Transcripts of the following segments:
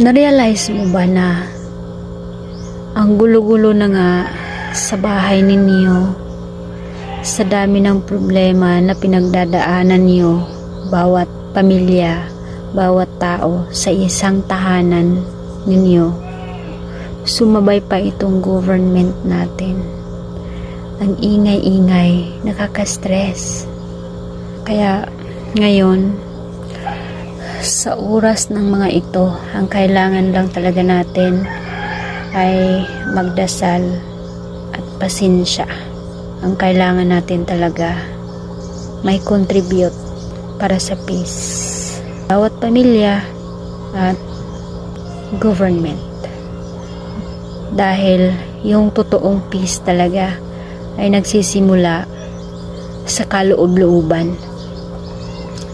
Narealize mo ba na ang gulo-gulo na nga sa bahay ninyo sa dami ng problema na pinagdadaanan niyo bawat pamilya, bawat tao sa isang tahanan ninyo. Sumabay pa itong government natin. Ang ingay-ingay, nakaka-stress. Kaya ngayon, sa oras ng mga ito, ang kailangan lang talaga natin ay magdasal at pasensya. Ang kailangan natin talaga may contribute para sa peace. Bawat pamilya at government. Dahil yung totoong peace talaga ay nagsisimula sa kaloob-looban.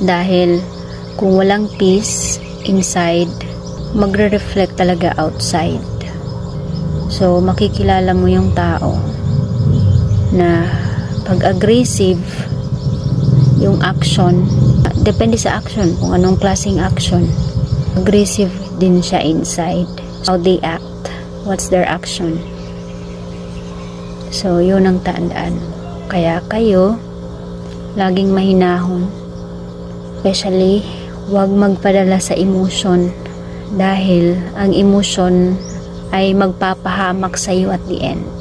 Dahil kung walang peace inside, magre-reflect talaga outside. So, makikilala mo yung tao na pag aggressive yung action, depende sa action, kung anong klaseng action. Aggressive din siya inside. How they act, what's their action. So, yun ang tandaan. Kaya kayo, laging mahinahon. Especially, huwag magpadala sa emotion dahil ang emotion ay magpapahamak sa iyo at the end.